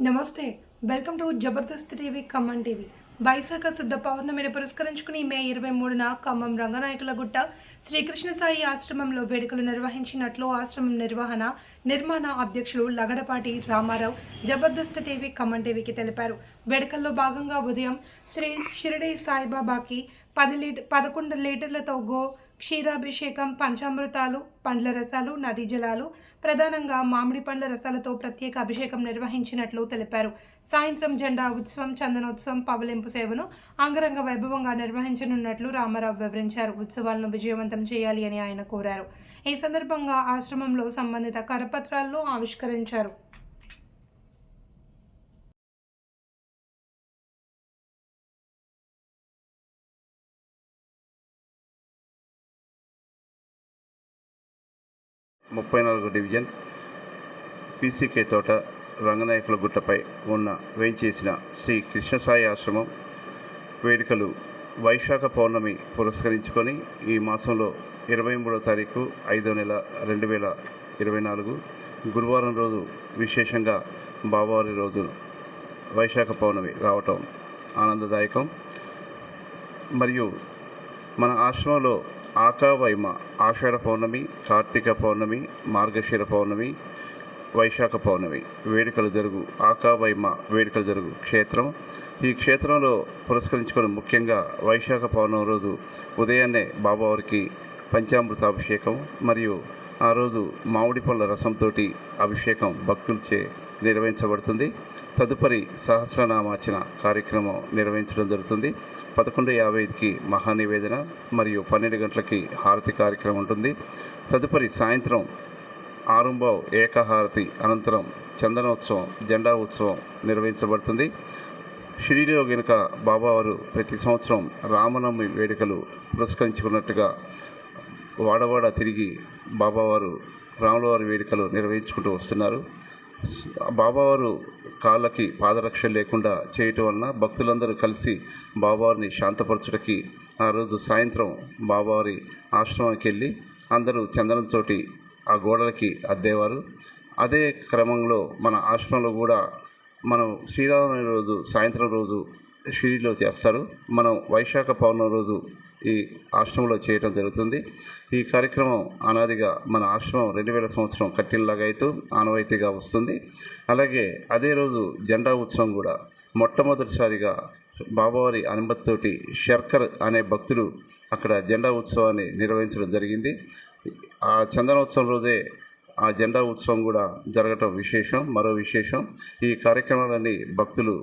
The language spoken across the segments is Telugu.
నమస్తే welcome to Jabardasth TV Khammam TV. వైశాఖ శుద్ధ పౌర్ణమిని పురస్కరించుకుని మే ఇరవై మూడున ఖమ్మం రంగనాయకుల గుట్ట శ్రీకృష్ణ సాయి ఆశ్రమంలో వేడుకలు నిర్వహించినట్లు ఆశ్రమం నిర్వహణ నిర్మాణ అధ్యక్షులు లగడపాటి రామారావు జబర్దస్త్ టీవీ ఖమ్మం టీవీకి తెలిపారు. వేడుకల్లో భాగంగా ఉదయం శ్రీ షిరిడి సాయిబాబాకి పది లీటర్ పదకొండు లీటర్లతో గో క్షీరాభిషేకం పంచామృతాలు పండ్ల రసాలు నదీ జలాలు ప్రధానంగా మామిడి పండ్ల రసాలతో ప్రత్యేక అభిషేకం నిర్వహించినట్లు తెలిపారు. సాయంత్రం జెండా ఉత్సవం చందనోత్సవం పవలింపు సేవను అంగరంగ వైభవంగా నిర్వహించనున్నట్లు రామారావు వివరించారు. ఉత్సవాలను విజయవంతం చేయాలి అని ఆయన కోరారు. ఈ సందర్భంగా ఆశ్రమంలో సంబంధిత కరపత్రాలను ఆవిష్కరించారు. ముప్పై నాలుగు డివిజన్ పీసీకే తోట రంగనాయకుల గుట్టపై ఉన్న వేంచేసిన శ్రీ కృష్ణసాయి ఆశ్రమం వేడుకలు వైశాఖ పౌర్ణమి పురస్కరించుకొని ఈ మాసంలో ఇరవై మూడో తారీఖు ఐదో నెల రెండు వేల ఇరవై నాలుగు గురువారం రోజు విశేషంగా బాబావారి రోజు వైశాఖ పౌర్ణమి రావటం ఆనందదాయకం. మరియు మన ఆశ్రమంలో ఆకావైమ ఆషాఢ పౌర్ణమి కార్తీక పౌర్ణమి మార్గశిర పౌర్ణమి వైశాఖ పౌర్ణమి వేడుకలు జరుగు ఆకావైమ వేడుకలు జరుగు క్షేత్రం. ఈ క్షేత్రంలో పురస్కరించుకొని ముఖ్యంగా వైశాఖ పౌర్ణమి రోజు ఉదయాన్నే బాబావారికి పంచామృతాభిషేకం మరియు ఆ రోజు మామిడి పళ్ళ రసంతో అభిషేకం భక్తులచే నిర్వహించబడుతుంది. తదుపరి సహస్రనామార్చన కార్యక్రమం నిర్వహించడం జరుగుతుంది. పదకొండు యాభై ఐదుకి మహానివేదన మరియు పన్నెండు గంటలకి హారతి కార్యక్రమం ఉంటుంది. తదుపరి సాయంత్రం ఆరుంబావ్ ఏకహారతి అనంతరం చందనోత్సవం జెండా ఉత్సవం నిర్వహించబడుతుంది. షిరిడిలో గనుక బాబావారు ప్రతి సంవత్సరం రామనవమి వేడుకలు పురస్కరించుకున్నట్టుగా వాడవాడ తిరిగి బాబావారు రాములవారి వేడుకలు నిర్వహించుకుంటూ వస్తున్నారు. బాబావారు కాళ్ళకి పాదరక్ష లేకుండా చేయటం వలన భక్తులందరూ కలిసి బాబావారిని శాంతపరచుటకి ఆ రోజు సాయంత్రం బాబావారి ఆశ్రమానికి వెళ్ళి అందరూ చందనంతో ఆ గోడలకి అద్దేవారు. అదే క్రమంలో మన ఆశ్రమంలో కూడా మనం శ్రీరామనవమి రోజు సాయంత్రం రోజు షిరిలో చేస్తారు మనం వైశాఖ పౌర్ణమి రోజు ఈ ఆశ్రమంలో చేయటం జరుగుతుంది. ఈ కార్యక్రమం అనాదిగా మన ఆశ్రమం రెండు వేల సంవత్సరం కట్టినలాగా అయితే ఆనవాయితీగా వస్తుంది. అలాగే అదే రోజు జెండా ఉత్సవం కూడా మొట్టమొదటిసారిగా బాబావారి అనుమతితోటి శర్కర్ అనే భక్తుడు అక్కడ జెండా ఉత్సవాన్ని నిర్వహించడం జరిగింది. ఆ చందనోత్సవం రోజే ఆ జెండా ఉత్సవం కూడా జరగటం విశేషం మరో విశేషం. ఈ కార్యక్రమాలన్నీ భక్తులు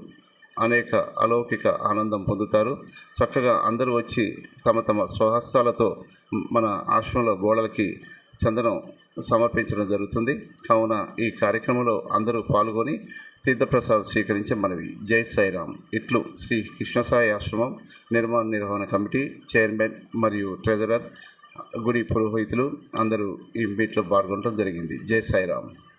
అనేక అలౌకిక ఆనందం పొందుతారు. చక్కగా అందరూ వచ్చి తమ తమ స్వహస్తాలతో మన ఆశ్రమంలో గోడలకి చందనం సమర్పించడం జరుగుతుంది. కావున ఈ కార్యక్రమంలో అందరూ పాల్గొని తీర్థప్రసాద్ స్వీకరించే మనవి. జై సాయిరామ్. ఇట్లు శ్రీ కృష్ణసాయి ఆశ్రమం నిర్మాణ నిర్వహణ కమిటీ చైర్మన్ మరియు ట్రెజరర్ గుడి పురోహితులు అందరూ ఈ మీట్లో పాల్గొనడం జరిగింది. జై సాయిరామ్.